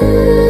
啊。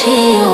she